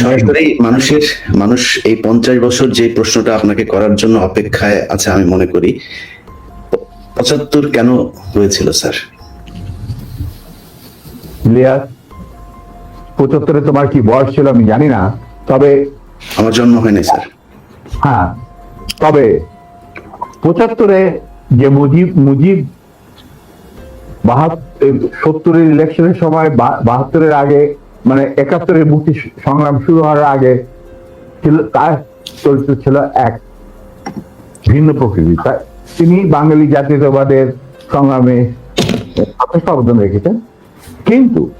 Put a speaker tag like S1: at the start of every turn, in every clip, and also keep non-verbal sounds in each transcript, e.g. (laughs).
S1: সরাসরি মানুষের মানুষ এই পঞ্চাশ বছর যে প্রশ্নটা আপনাকে করার জন্য অপেক্ষায় আছে আমি মনে করি পঁচাত্তর কেন হয়েছিল স্যার?
S2: ইলিয়াস পঁচাত্তরে তোমার কি বয়স ছিল আমি জানি না তবে
S1: আমার জন্ম হয়নি স্যার।
S2: হ্যাঁ তবে পঁচাত্তরে যে মুজিব মুজিব বাহাত্তর সত্তরের ইলেকশনের সময় বাহাত্তরের আগে মানে একাত্তরের মুক্তি সংগ্রাম শুরু হওয়ার আগে ছিল, তার চরিত্র ছিল এক ভিন্ন প্রকৃতি। তিনি বাঙালি জাতীয়তাবাদের সংগ্রামে যথেষ্ট অবদান রেখেছেন। কিন্তু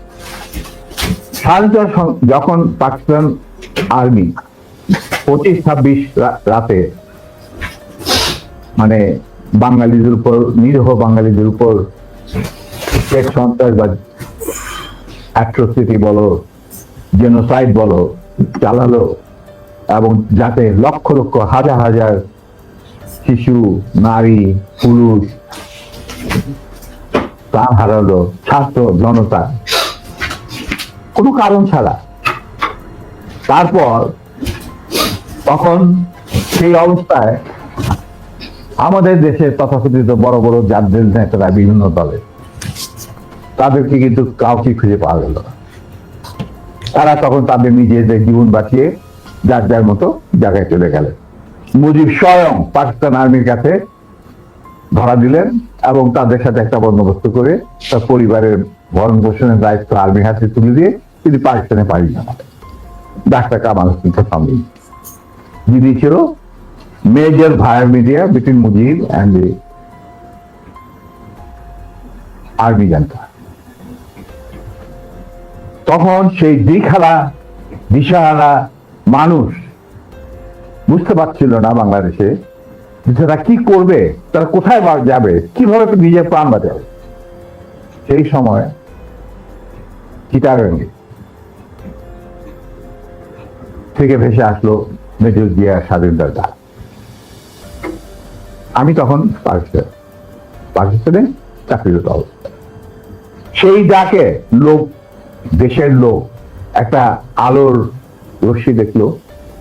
S2: স্বাধীনতার সং- যখন পাকিস্তান আর্মি পঁচিশ ছাব্বিশ রাতে মানে বাঙালিদের উপর, নিরীহ বাঙালিদের উপর পেট সন্ত্রাস বা অ্যাট্রোসিটি বলো জেনোসাইড বলো, চালালো, এবং যাতে লক্ষ লক্ষ হাজার হাজার শিশু, নারী, পুরুষ প্রাণ হারালো, ছাত্র, জনতা। কোনো কারণ ছাড়া। তারপর তখন সেই অবস্থায় আমাদের দেশের তথাকথিত বড় বড় জাতীয় নেতারা বিভিন্ন দলে তাদেরকে কিন্তু কাউকে খুঁজে পাওয়া গেল না। তারা তখন তাদের নিজেদের জীবন বাঁচিয়ে যার যার মতো জায়গায় চলে গেলেন মুজিব স্বয়ং পাকিস্তান আর্মির কাছে ধরা দিলেন এবং তাদের সাথে একটা বন্দোবস্ত করে তার পরিবারের ভরণ পোষণের দায়িত্ব আর্মির হাতে তুলে দিয়ে তিনি পাকিস্তানে পাড়ি জানান ডাক্তার কামাল হোসেনকে সামনে যিনি ছিল major via media between Mujib and army জানতা তখন সেই দিখালা দিশাহারা মানুষ বুঝতে পারছিল না বাংলাদেশে তারা কি করবে, তারা কোথায় যাবে, কীভাবে নিজের প্রাণ বাঁচাবে। সেই সময় চিটাগাঙ্গে থেকে ভেসে আসলো মেজর জিয়া স্বাধীনতার ডাক আমি তখন পাকিস্তান, পাকিস্তানে চাকরিরত অবস্থা সেই ডাকে লোক দেশের লোক একটা আলোর রশ্মি দেখল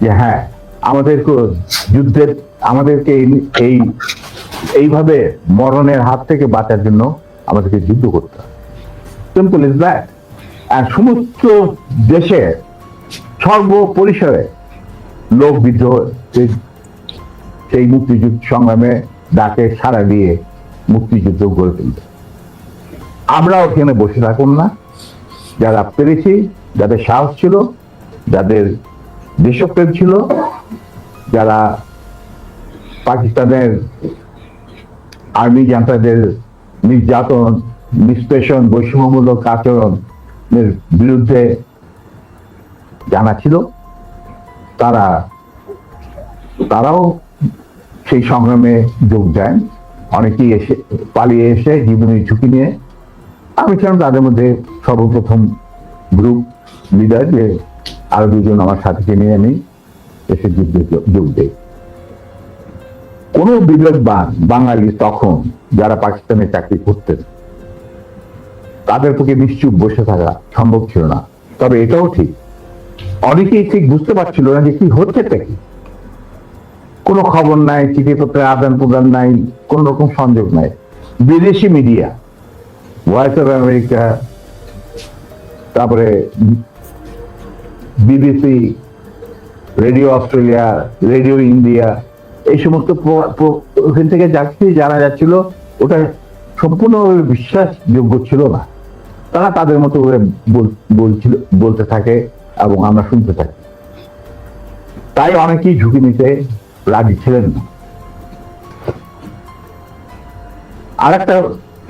S2: যে হ্যাঁ আমাদের যুদ্ধের আমাদেরকে এই- এই এইভাবে মরণের হাত থেকে বাঁচার জন্য আমাদেরকে যুদ্ধ করতে সিম্পল ইজ দ্যাট আর সমস্ত দেশে সর্বপরিসরে লোক বিদ্রোহ সেই- মুক্তিযুদ্ধ সংগ্রামে ডাকে সাড়া দিয়ে মুক্তিযুদ্ধ গড়ে তুলবে আমরা ওখানে বসে থাকুন না। যারা পেরেছি, যাদের সাহস ছিল, যাদের দেশপ্রেম ছিল, যারা পাকিস্তানের আর্মি জান্তাদের নির্যাতন, নিষ্পেষণ, বৈষম্যমূলক আচরণের বিরুদ্ধে জানা ছিল, তারা, তারাও সেই সংগ্রামে যোগ দেন। অনেকেই এসে, পালিয়ে এসে জীবনের ঝুঁকি নিয়ে আমি ছিলাম তাদের মধ্যে সর্বপ্রথম গ্রুপ লিডার যে আরও দুজন আমার সাথীকে নিয়ে আমি এসে যোগ- দেই। কোন বিবেকবান বাঙালি তখন যারা পাকিস্তানে চাকরি করতেন, তাদের পক্ষে নিশ্চুপ বসে থাকা সম্ভব ছিল না। তবে এটাও ঠিক। অনেকেই ঠিক বুঝতে পারছিল না যে কি হচ্ছেটা কি। কোনো খবর নাই চিঠিপত্রের আদান প্রদান নাই, কোন রকম সংযোগ নাই। বিদেশি মিডিয়া ভয়েস অফ আমেরিকা তারপরে BBC radio Australia radio India এই সমস্ত ওখান থেকে যা কিছু জানা যাচ্ছিল, ওটা সম্পূর্ণভাবে বিশ্বাসযোগ্য ছিল না। তারা তাদের মতো করে বলছিল, বলতে থাকে এবং আমরা শুনতে থাকি। তাই অনেকেই ঝুঁকি নিতে রাজি ছিলেন না। আর একটা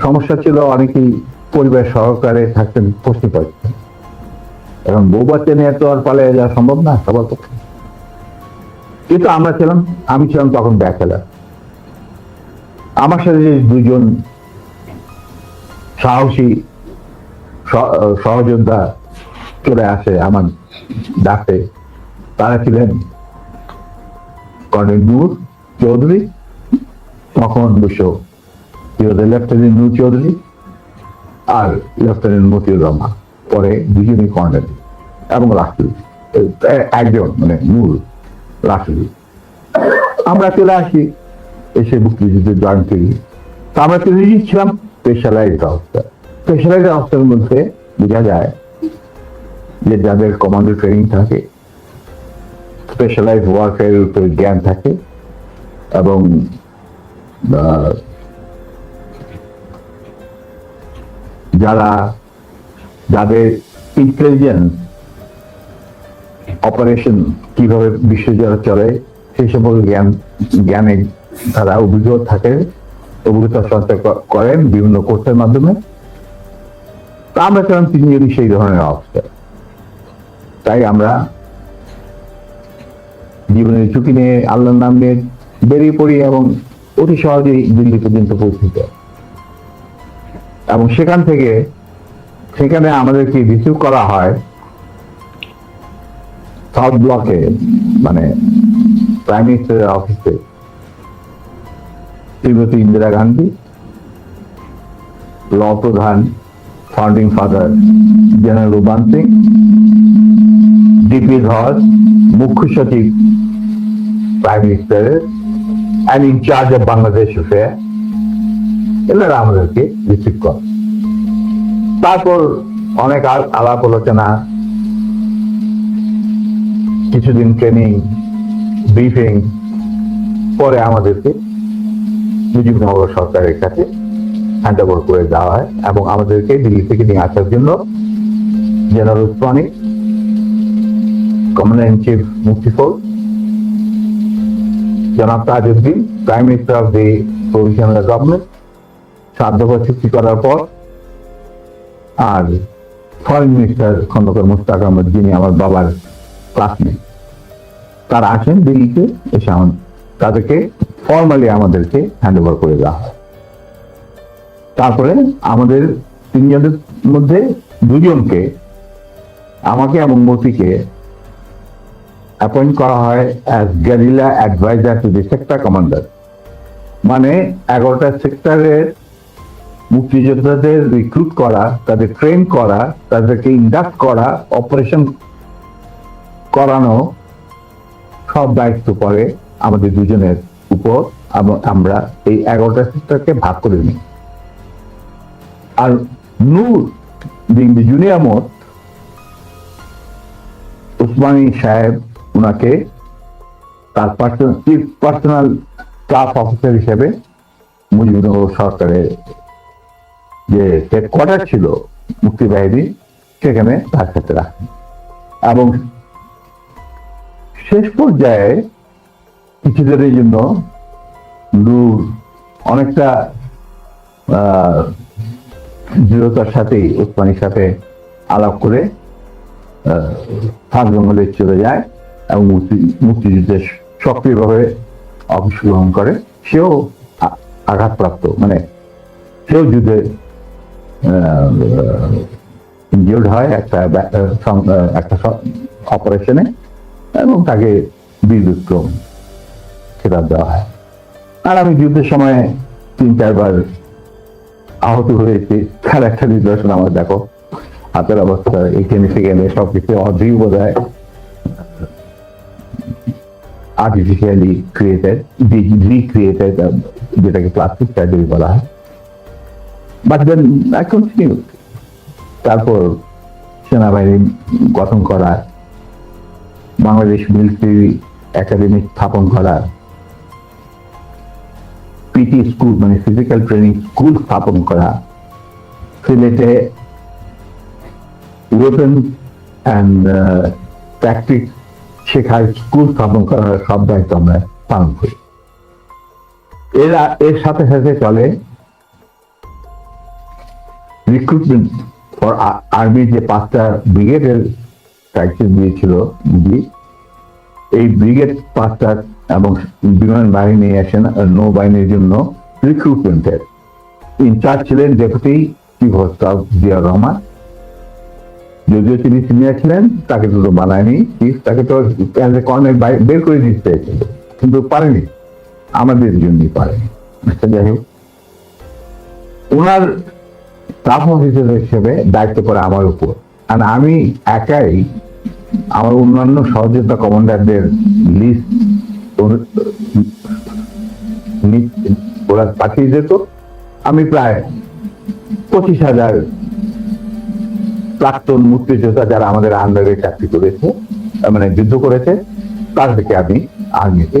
S2: সমস্যা ছিল, অনেকেই পরিবার সহকারে থাকতেন পশ্চিম পাকিস্তান এখন বউ বাচ্চা নিয়ে তো আর পালিয়ে যাওয়া সম্ভব না, সবার পক্ষে। কিন্তু আমরা ছিলাম, আমি ছিলাম তখন ব্যাচেলার। আমার সাথে যে দুজন সাহসী সহ- সহযোদ্ধা চলে আসে আমার ডাকে, তারা ছিলেন কর্নেল নূর চৌধুরী তখন বসে লেফটেন্যান্ট নূর চৌধুরী আর লেফটেন্যান্ট মতিউর রহমান, পরে দুজনই কর্নেল এবং রাষ্ট্রপতি একজন মানে মূল রাষ্ট্রদূত আমরা চলে আসি এসে মুক্তিযুদ্ধে জয়েন করি তা আমরা চলে ছিলাম স্পেশালাইজড অবস্থা স্পেশালাইজড অবস্থার মধ্যে বোঝা যায় যে যাদের কমান্ডো ট্রেনিং থাকে স্পেশালাইজ ওয়ারফেয়ার উপর জ্ঞান থাকে এবং যারা, যাদের ইন্টেলিজেন্স অপারেশন কীভাবে বিশ্বজুড়ে চলে, সেই সম্পর্কে জ্ঞান, জ্ঞানে তারা অভিজ্ঞ থাকে, অভিজ্ঞতা সঞ্চয় করেন বিভিন্ন কোর্সের মাধ্যমে। তা আমরা চান তিনি যদি সেই ধরনের অবস্থা। তাই আমরা জীবনের ঝুঁকি নিয়ে আল্লাহর নাম নিয়ে বেরিয়ে পড়ি এবং অতি সহজেই দিল্লি পর্যন্ত পৌঁছে যায় এবং সেখান থেকে, সেখানে আমাদেরকে রিসিভ করা হয় সাউথ ব্লকে মানে প্রাইম মিনিস্টারের অফিসে শ্রীমতী ইন্দিরা গান্ধী ল প্রধান founding father general Ruban Singh DP Dhar মুখ্য সচিব প্রাইম মিনিস্টারের and in charge of Bangladesh affair এনারা আমাদেরকে রিসিভ করে। তারপর অনেক আল- আলাপ আলোচনা, কিছুদিন ট্রেনিং ব্রিফিং পরে আমাদেরকে মুজিবনগর সরকারের কাছে হ্যান্ড ওভার করে দেওয়া হয় এবং আমাদেরকে দিল্লি থেকে নিয়ে আসার জন্য general Osmani commander in chief Mukti force জনাব Tajuddin prime minister of the provisional government সাধ্যকর চুক্তি করার পর? আর ফরেন মিনিস্টার খন্দকার মুস্তাক আহমদ, যিনি আমার বাবার ক্লাসমেট তারা আসেন দিল্লিতে, এসে আমার- তাদেরকে ফর্মালি আমাদেরকে হ্যান্ড ওভার করে দেওয়া হয়। তারপরে আমাদের তিনজনের মধ্যে দুজনকে, আমাকে এবং মতিকে অ্যাপয়েন্ট করা হয় as guerrilla adviser to the sector commander মানে এগারোটা সেক্টরের মুক্তিযোদ্ধাদের রিক্রুট করা, তাদের ট্রেন করা, তাদেরকে ইন্ডাক্ট করা অপারেশন করানো সব দায়িত্ব পড়ে আমাদের দুজনের উপর আমরা এই এগারোটা ভাগ করে নিই। আর নূর উসমানী সাহেব ওনাকে তার personal chief personal staff officer হিসেবে মুজিবুর সরকারের যে হেডকোয়ার্টার ছিল মুক্তিবাহিনী সেখানে তার সাথে রাখেন এবং শেষ পর্যায়ে কিছুদিনের জন্য নূর অনেকটা দৃঢ়তার সাথেই ওসমানীর সাথে আলাপ করে ফাঁক জঙ্গলে চলে যায় এবং মুক্তি, মুক্তিযুদ্ধে সক্রিয়ভাবে অংশগ্রহণ করে। সেও আঘাতপ্রাপ্ত মানে সেও যুদ্ধে ইনজিওর্ড হয় একটা একটা অপারেশনে এবং তাকে বীর বিক্রম খেতাব দেওয়া হয়। আর আমি যুদ্ধের সময় তিন চারবার আহত হয়েছি তার একটা নিদর্শন আমার দেখো। হাতের অবস্থা, এখানে সেখানে সবকিছু অদ্রিব বোধ হয় আর্টিফিশিয়ালি ক্রিয়েটেড রিক্রিয়েটেড যেটাকে প্লাস্টিক সার্জারি বলা হয়। বাট দেন আই কন্টিনিউ তারপর সেনাবাহিনী গঠন করা, বাংলাদেশ মিলিটারি একাডেমি স্থাপন করা পিটি স্কুল মানে ফিজিক্যাল ট্রেনিং স্কুল স্থাপন করা, সিলেটে ওয়েপন অ্যান্ড ট্যাকটিক শেখার স্কুল স্থাপন করার সব দায়িত্ব আমরা পালন করি। এর এর সাথে সাথে চলে রিক্রুটমেন্ট ফর আর্মির যে পাঁচটা ব্রিগেডের টাইটেল দিয়েছিল মোদি এই ব্রিগেড পাঁচটা এবং বিমান বাহিনী আসেন নৌবাহিনীর জন্য রিক্রুটমেন্টের ইনচার্জ ছিলেন deputy chief of staff Zia Rahman. যদিও তিনি সিনিয়র ছিলেন তাকে তো তো বানায়নি চিফ তাকে তো কর্নেল বের করে দিতে কিন্তু পারেনি। আমাদের জন্যই পারেনি। আচ্ছা, যাই হোক। ওনার হিসেবে দায়িত্ব পড়ে আমার উপর। আর আমি একাই আমার অন্যান্য কমান্ডারদের লিস্ট ওরা পাঠিয়ে যেত আমি প্রায় পঁচিশ হাজার প্রাক্তন মুক্তিযোদ্ধা যারা আমাদের আন্ডারে চাকরি করেছে মানে যুদ্ধ করেছে তাদেরকে আমি আর্মিতে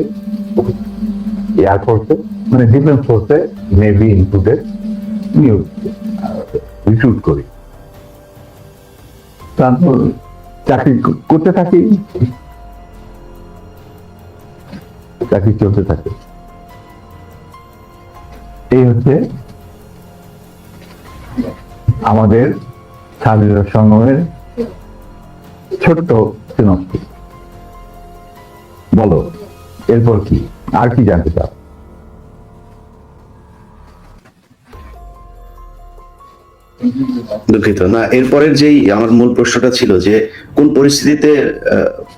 S2: এয়ারফোর্সে মানে ডিফেন্স ফোর্সে নেভি ইনক্লুডেড নিয়োগ রিক্রুট করি। তারপর চাকরি করতে থাকি। চাকরি চলতে থাকে। এই হচ্ছে আমাদের স্বাধীনতা সংগ্রামের ছোট্ট সিনপসি বলো, এরপর কি? আর কি জানতে চাও?
S1: দুঃখিত। না, এরপরের যেই আমার মূল প্রশ্নটা ছিল যে, কোন পরিস্থিতিতে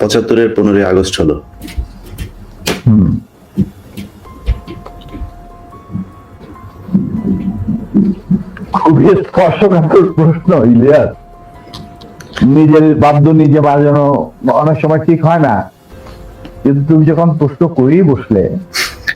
S1: পঁচাত্তরের পনেরোই আগস্ট হলো?
S2: খুবই স্পর্শকাতর প্রশ্ন, ইলিয়াস। নিজের বাদ্য নিজে বাজানো অনেক সময় ঠিক হয় না। কিন্তু তুমি যখন প্রশ্ন করেই বসলে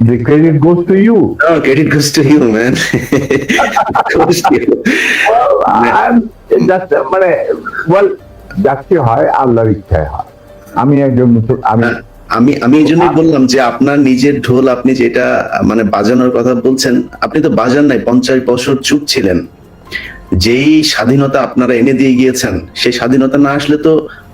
S2: যে credit goes to you
S1: Oh, credit goes to you, man. (laughs) goes to you.
S2: মানে বল যাচ্ছে হয় আল্লাহর ইচ্ছায় হয় আমি একজন মুসল- আমি
S1: না, আমি আমি এই জন্যই বললাম যে আপনার নিজের ঢোল আপনি যেটা মানে বাজানোর কথা বলছেন আপনি তো বাজান নাই পঞ্চাশ বছর চুপ ছিলেন যেই স্বাধীনতা আপনারা এনে দিয়ে গিয়েছেন সেই স্বাধীনতা না আসলে তো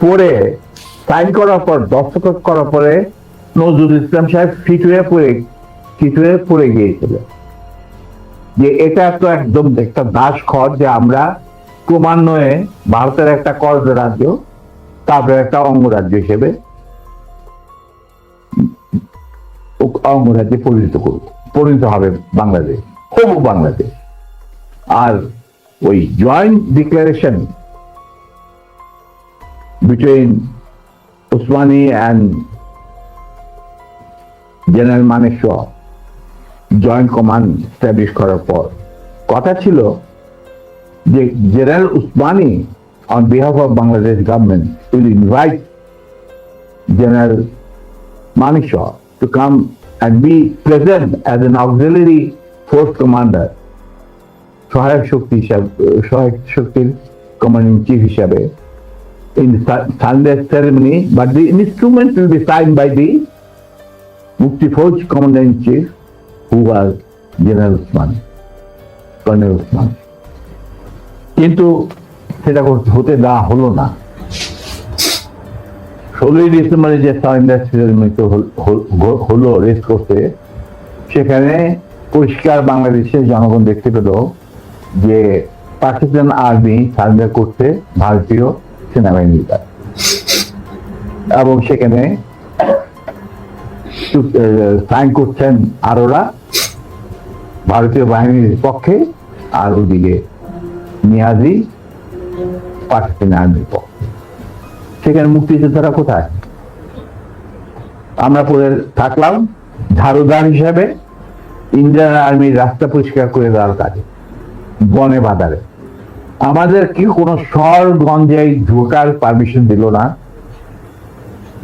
S2: পড়ে। সাইন করার পর, দস্তখত করার পরে নজরুল ইসলাম সাহেব ফিট হয়ে পড়ে, ফিট হয়ে পড়ে গিয়েছিল। যে এটা তো একদম একটা দাস খর যে আমরা ক্রমান্বয়ে ভারতের একটা কর্জ রাজ্য তারপরে একটা অঙ্গরাজ্য হিসেবে অঙ্গরাজ্যে পরিণত করব, পরিণত হবে বাংলাদেশ, হবু বাংলাদেশ। আর ওই joint declaration between Usmani and general Maneshwar joint command establish করার পর। কথা ছিল যে general Usmani on behalf of Bangladesh government will invite general Maneshwar to come and be present as an auxiliary force commander, সহায়ক শক্তি হিসাবে, সহায়ক শক্তির কমান্ডিং চিফ হিসাবে। In the Sunday ceremony, but the instrument will be signed by the Mukti Fauj Commander in Chief, who was General Usman, Colonel Usman. কিন্তু সেটা হতে দেওয়া হলো না ষোলোই ডিসেম্বরে যে সারেন্ডার সেরেমনি হলো রেস করতে সেখানে পরিষ্কার বাংলাদেশের জনগণ দেখতে পেল যে পাকিস্তান আর্মি সারেন্ডার করতে ভারতীয় সেনাবাহিনীর কাছে। এবং সেখানে সাইন করছেন আরোরা, ভারতীয় বাহিনীর পক্ষে, আর ওদিকে নিয়াজি, পাকিস্তানি আর্মির পক্ষে। সেখানে মুক্তিযোদ্ধারা কোথায়? আমরা পরে থাকলাম ঝাড়ুদার হিসাবে, ইন্ডিয়ান আর্মির রাস্তা পরিষ্কার করে দেওয়ার কাজে, বনে বাজারে। আমাদের কি কোনো শহর গঞ্জে ঢোকার পারমিশন দিল না?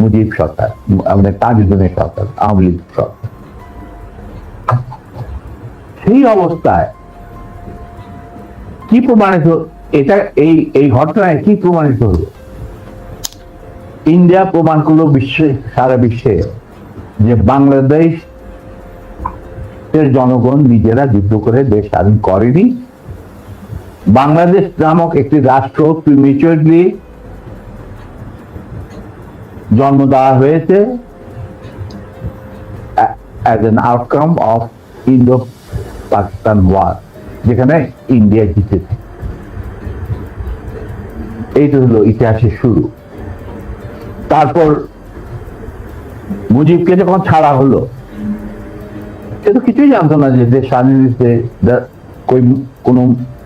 S2: মুজিব সরকার আমাদের তাজুদ্দিনের সরকার, আওয়ামী লীগ সরকার। সেই অবস্থায় কি প্রমাণিত এটা এই এই ঘটনায় কি প্রমাণিত হলো? ইন্ডিয়া প্রমাণ করল বিশ্বে, সারা বিশ্বে যে বাংলাদেশ জনগণ নিজেরা যুদ্ধ করে দেশ স্বাধীন করেনি। বাংলাদেশ নামক একটি রাষ্ট্র প্রিমিচুরলি জন্ম দেওয়া হয়েছে as an outcome of Indo Pakistan war যেখানে ইন্ডিয়া জিতেছে। এইটা হলো ইতিহাসের শুরু। তারপর মুজিবকে যখন ছাড়া হলো, সে তো কিছুই জানতো না যে দেশ স্বাধীন কোনো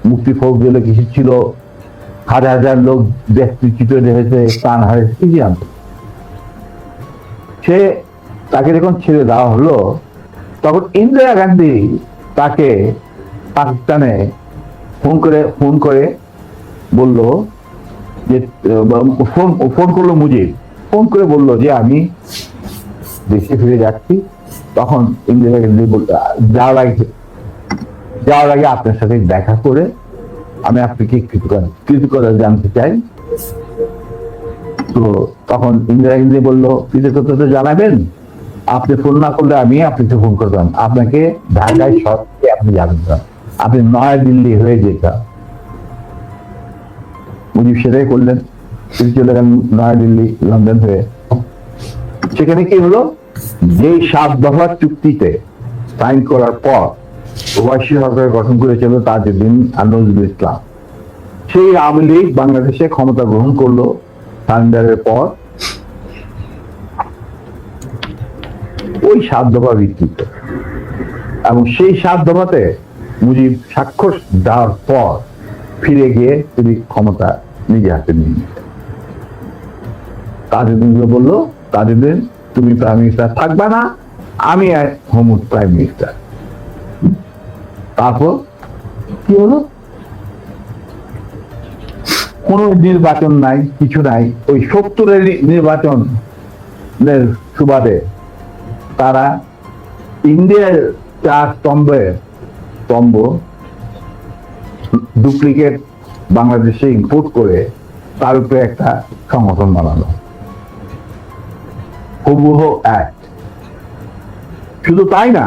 S2: মুক্তি ফৌজ বলে কিছু ছিল, হাজার হাজার লোক দেশ চিত্র হয়েছে প্রাণ কি জানতো সে তাকে যখন ছেড়ে দেওয়া হলো, তখন ইন্দিরা গান্ধী তাকে পাকিস্তানে ফোন করে ফোন করে বলল যে ফোন ফোন করল মুজিব। ফোন করে বলল যে, আমি দেশে ফিরে যাচ্ছি। তখন ইন্দিরা গান্ধী বলল যাওয়ার আগে যাওয়ার আগে আপনার সাথে দেখা করে আমি আপনাকে কৃতজ্ঞতা জানতে চাই। তো তখন ইন্দিরা গান্ধী বলল, কৃতজ্ঞতা তো জানাবেন। আপনি ফোন না করলে আমি আপনাকে ফোন করতাম। আপনাকে ঢাকায় সত্যি আপনি যাবেন না। আপনি নয়াদিল্লি হয়ে যেতাম উনি সেটাই করলেন। তিনি চলে গেলেন নয়াদিল্লি লন্ডন হয়ে। সেখানে কি হলো? যে সাত দফার চুক্তিতে সাইন করার পর প্রবাসী সরকার গঠন করেছিল তাজউদ্দিন আর নজরুল ইসলাম। সেই আওয়ামী লীগ বাংলাদেশে ক্ষমতা গ্রহণ করল সারেন্ডারের পর। ওই সাত দফা ভিত্তিতে। এবং সেই সাত দফাতে মুজিব স্বাক্ষর দেওয়ার পর ফিরে গিয়ে তিনি ক্ষমতা নিজে হাতে নিয়ে নিলেন। তাজউদ্দিন বলল, তাজউদ্দিন, তুমি প্রাইম মিনিস্টার থাকবে না, আমি হোম প্রাইম মিনিস্টার তারপর কি হলো? কোন নির্বাচন নাই, কিছু নাই। ওই সত্তরের নির্বাচন সুবাদে তারা ইন্ডিয়ার চার স্তম্ভে স্তম্ভ ডুপ্লিকেট বাংলাদেশে ইম্পোর্ট করে তার উপরে একটা সংগঠন বানানো হুবহু অ্যাক্ট শুধু তাই না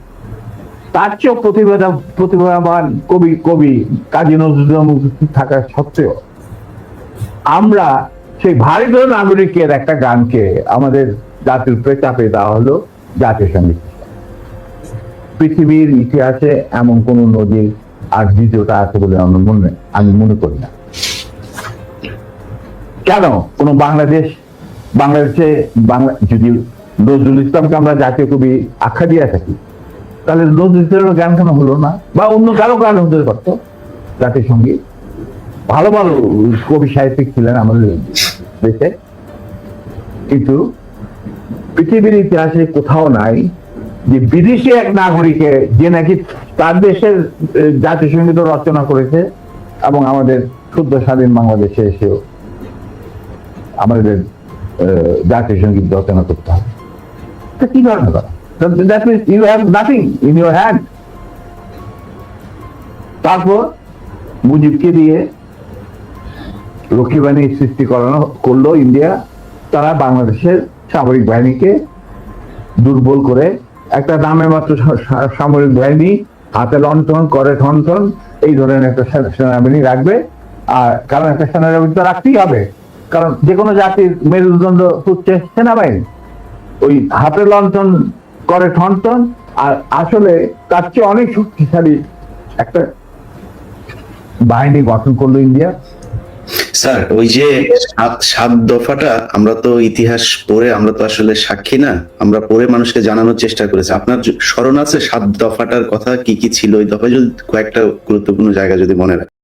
S2: তার চেয়েও প্রতিভাবান প্রতিভাবান কবি কবি কাজী নজরুল থাকা সত্ত্বেও আমরা সেই ভারতীয় নাগরিকের একটা গানকে আমাদের জাতির উপরে চাপে দেওয়া হলো জাতীয় সংগীত। পৃথিবীর ইতিহাসে এমন কোন নদীর আর দ্বিতীয়টা আছে বলে আমার মনে, আমি মনে করি না। কেন? কোন বাংলাদেশ, বাংলাদেশে বাংলা যদি নজরুল ইসলামকে আমরা জাতীয় কবি আখ্যা দিয়ে থাকি তাহলে নজরুল ইসলামের গান কেন হলো না? বা অন্য কারও গান হতে পারতো? জাতীয় সংগীত ভালো ভালো কবি সাহিত্যিক ছিলেন আমাদের দেশে। কিন্তু পৃথিবীর ইতিহাসে কোথাও নাই যে বিদেশি এক নাগরিকে যে নাকি তার দেশের জাতীয় সংগীত রচনা করেছে এবং আমাদের শুদ্ধ স্বাধীন বাংলাদেশে এসেও আমাদের জাতীয় সংগীত রচনা করতে হবে। কি কারণে করা that means you have nothing in your hand তারপর মুজিবকে দিয়ে রক্ষী বাহিনী সৃষ্টি করানো করল ইন্ডিয়া। তারা বাংলাদেশের সামরিক বাহিনীকে দুর্বল করে একটা নামে মাত্র সামরিক বাহিনী হাতে লন্ঠন করে ঠনঠন এই ধরনের একটা সেনাবাহিনী রাখবে। আর কারণ একটা সেনাবাহিনী তো রাখতেই হবে। কারণ যে কোনো জাতির মেরুদণ্ড হচ্ছে সেনাবাহিনী। ওই হাতে লন্ঠন করে ঠনঠন আর আসলে তার চেয়ে অনেক শক্তিশালী একটা বাহিনী গঠন করল ইন্ডিয়া।
S1: স্যার, ওই যে সাত দফাটা আমরা তো ইতিহাস পড়ে আমরা তো আসলে সাক্ষী না, আমরা পড়ে মানুষকে জানানোর চেষ্টা করেছি। আপনার স্মরণ আছে সাত দফাটার কথা কি কি ছিল? ওই দফায় যদি কয়েকটা গুরুত্বপূর্ণ জায়গা যদি মনে রাখেন।